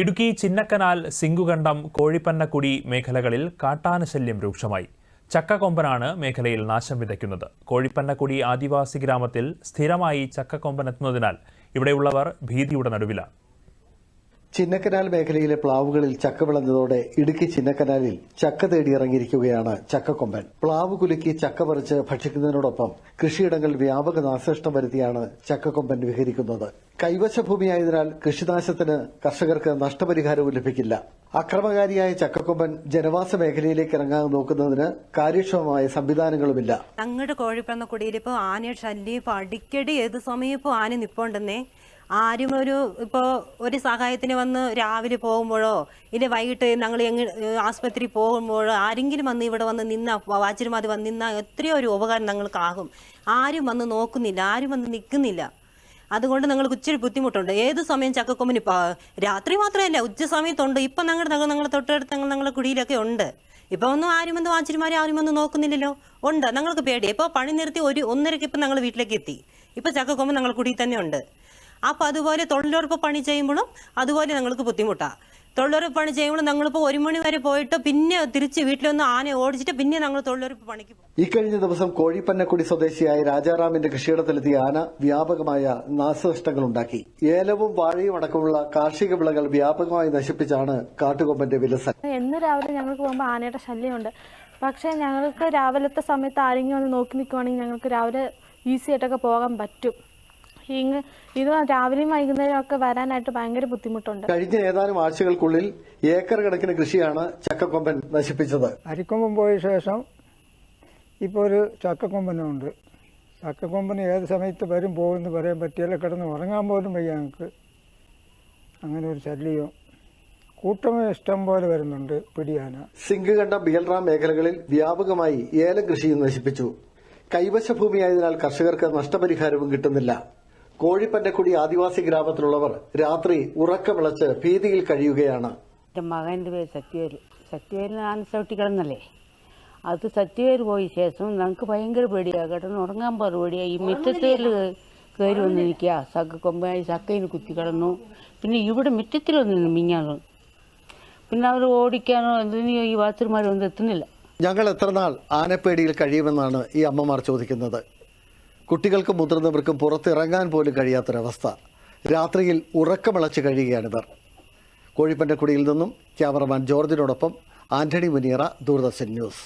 ഇടുക്കി ചിന്നക്കനാൽ സിംഗുകണ്ടം കോഴിപ്പന്നക്കുടി മേഖലകളിൽ കാട്ടാനശല്യം രൂക്ഷമായി. ചക്കക്കൊമ്പനാണ് മേഖലയിൽ നാശം വിതയ്ക്കുന്നത്. കോഴിപ്പന്നക്കുടി ആദിവാസി ഗ്രാമത്തിൽ സ്ഥിരമായി ചക്കക്കൊമ്പനെത്തുന്നതിനാൽ ഇവിടെയുള്ളവർ ഭീതിയുടെ നടുവിലാണ് ചിന്നക്കനാൽ മേഖലയിലെ പ്ലാവുകളിൽ ചക്ക വിളഞ്ഞതോടെ ഇടുക്കി ചിന്നക്കനാലിൽ ചക്ക തേടി ഇറങ്ങിയിരിക്കുകയാണ് ചക്കക്കൊമ്പൻ പ്ലാവ് കുലുക്കി ചക്ക പറിച്ച് ഭക്ഷിക്കുന്നതിനോടൊപ്പം കൃഷിയിടങ്ങൾ വ്യാപക നാശനഷ്ടം വരുത്തിയാണ് ചക്കക്കൊമ്പൻ വിഹരിക്കുന്നത്. കൈവശ ഭൂമിയായതിനാൽ കൃഷിനാശത്തിന് കർഷകർക്ക് നഷ്ടപരിഹാരവും ലഭിക്കില്ല. അക്രമകാരിയായ ചക്കക്കൊമ്പൻ ജനവാസ മേഖലയിലേക്ക് ഇറങ്ങാൻ നോക്കുന്നതിന് കാര്യക്ഷമമായ സംവിധാനങ്ങളുമില്ല. ഞങ്ങളുടെ കോഴിപ്പന്ന കുടിയിൽ ഇപ്പോൾ ആനയുടെ ശല്യം ഇപ്പോൾ അടിക്കടി ഏത് സമയം ഇപ്പോൾ ആന നിപ്പോണ്ടെന്നേ? ആരും ഒരു ഇപ്പോൾ ഒരു സഹായത്തിന് വന്ന് രാവിലെ പോകുമ്പോഴോ ഇല്ല വൈകിട്ട് ഞങ്ങൾ എങ്ങ ആസ്പത്രി പോകുമ്പോഴോ ആരെങ്കിലും വന്ന് ഇവിടെ വന്ന് നിന്ന വാച്ചിരുമാതി വന്ന് നിന്ന എത്രയോ ഒരു ഉപകാരം ഞങ്ങൾക്കാകും. ആരും വന്ന് നോക്കുന്നില്ല ആരും വന്ന് നിൽക്കുന്നില്ല. അതുകൊണ്ട് ഞങ്ങൾക്ക് ഇച്ചിരി ബുദ്ധിമുട്ടുണ്ട്. ഏത് സമയം ചക്കക്കൊമ്പിന് രാത്രി മാത്രമല്ല ഉച്ച സമയത്തുണ്ട്. ഇപ്പം ഞങ്ങളുടെ ഞങ്ങൾ ഞങ്ങളെ തൊട്ടടുത്ത് ഞങ്ങൾ ഞങ്ങളുടെ കുടിയിലൊക്കെ ഉണ്ട്. ഇപ്പോൾ ഒന്നും ആരും വന്ന് വാച്ചിരിമാരെ ആരും വന്ന് നോക്കുന്നില്ലല്ലോ. ഉണ്ട്. ഞങ്ങൾക്ക് പേടി. ഇപ്പോൾ പണി നിർത്തി ഒരു ഒന്നരയ്ക്ക് ഇപ്പം ഞങ്ങൾ വീട്ടിലേക്ക് എത്തി. ഇപ്പോൾ ചക്കക്കൊമ്പ് ഞങ്ങൾ കുടിയിൽ തന്നെ ഉണ്ട്. അപ്പോൾ അതുപോലെ തൊഴിലുറപ്പ് പണി ചെയ്യുമ്പോഴും അതുപോലെ ഞങ്ങൾക്ക് ബുദ്ധിമുട്ടാണ് തൊഴിലുറപ്പ് പണി ചെയ്യുമ്പോൾ ഞങ്ങളിപ്പോൾ ഒരു മണി വരെ പോയിട്ട് പിന്നെ തിരിച്ച് വീട്ടിലൊന്ന് ആന ഓടിച്ചിട്ട് പിന്നെ ഞങ്ങൾ തൊഴിലുറപ്പ് പണിക്ക് പോകും. ഇക്കഴിഞ്ഞ ദിവസം കോഴിപ്പന്നക്കുടി സ്വദേശിയായ രാജാറാമിന്റെ കൃഷിയിടത്തിലെത്തിയ ആന വ്യാപകമായ നാശനഷ്ടങ്ങളുണ്ടാക്കി ഏലവും വാഴയും അടക്കമുള്ള കാർഷിക വിളകൾ വ്യാപകമായി നശിപ്പിച്ചാണ് കാട്ടുകൊമ്പന്റെ വിലസൽ. എന്ന് രാവിലെ ഞങ്ങൾക്ക് പോകുമ്പോൾ ആനയുടെ ശല്യമുണ്ട്. പക്ഷേ ഞങ്ങൾക്ക് രാവിലത്തെ സമയത്ത് ആരെങ്കിലും ഒന്ന് നോക്കി നിൽക്കുവാണെങ്കിൽ ഞങ്ങൾക്ക് രാവിലെ ഈസി ആയിട്ടൊക്കെ പോകാൻ പറ്റും. ഇങ്ങ് ഇത് രാവിലെയും വൈകുന്നേരം ഒക്കെ വരാനായിട്ട് ഭയങ്കര ബുദ്ധിമുട്ടുണ്ട്. കഴിഞ്ഞ ഏതാനും ആഴ്ചകൾക്കുള്ളിൽ ഏക്കർ കണക്കിന് കൃഷിയാണ് ചക്കക്കൊമ്പൻ നശിപ്പിച്ചത്. അരിക്കൊമ്പൻ പോയ ശേഷം ഇപ്പോൾ ഒരു ചക്കക്കൊമ്പനുണ്ട്. ചക്കക്കൊമ്പന് ഏത് സമയത്ത് വരും പോകുമെന്ന് പറയാൻ പറ്റിയല്ല കിടന്ന് ഉറങ്ങാൻ പോലും വയ്യ ഞങ്ങൾക്ക് അങ്ങനെ ഒരു ശല്യവും കൂട്ടമേ ഇഷ്ടം പോലെ വരുന്നുണ്ട് പിടിയാന. സിംഗുകണ്ടം ബിയൽറാം മേഖലകളിൽ വ്യാപകമായി ഏലം കൃഷിയും നശിപ്പിച്ചു. കൈവശഭൂമിയായതിനാൽ കർഷകർക്ക് നഷ്ടപരിഹാരവും കിട്ടുന്നില്ല. കോഴിപ്പന്നക്കുടി ആദിവാസി ഗ്രാമത്തിലുള്ളവർ രാത്രി ഉറക്കമിളച്ച് ഭീതിയിൽ കഴിയുകയാണ്. എന്റെ മകന്റെ പേര് സത്യവേൽ ഞാൻ കിടന്നല്ലേ? അത് സത്യവേൽ പോയ ശേഷം ഞങ്ങൾക്ക് ഭയങ്കര പേടിയാണ് കിടന്ന് ഉറങ്ങാൻ പോകാൻ പേടിയാണ് ഈ മിറ്റത്തേൽ കയറി വന്ന് നിൽക്കുക. ചക്ക കൊമ്പായി ചക്കയിൽ കുത്തി കിടന്നു. പിന്നെ ഇവിടെ മിറ്റത്തിൽ വന്നിരുന്നു മിഞ്ഞാണ് പിന്നെ അവർ ഓടിക്കാനോ എന്തിനോ ഈ വാച്ചർമാർ ഒന്നും എത്തുന്നില്ല. ഞങ്ങൾ എത്ര നാൾ ആനപ്പേടിയിൽ കഴിയുമെന്നാണ് ഈ അമ്മമാർ ചോദിക്കുന്നത്. കുട്ടികൾക്കും മുതിർന്നവർക്കും പുറത്തിറങ്ങാൻ പോലും കഴിയാത്തൊരവസ്ഥ. രാത്രിയിൽ ഉറക്കമിളച്ച് കഴിയുകയാണിവർ. കുടിയിൽ നിന്നും ക്യാമറമാൻ ജോർജിനോടൊപ്പം ആന്റണി മുനിയറ ദൂരദർശൻ ന്യൂസ്.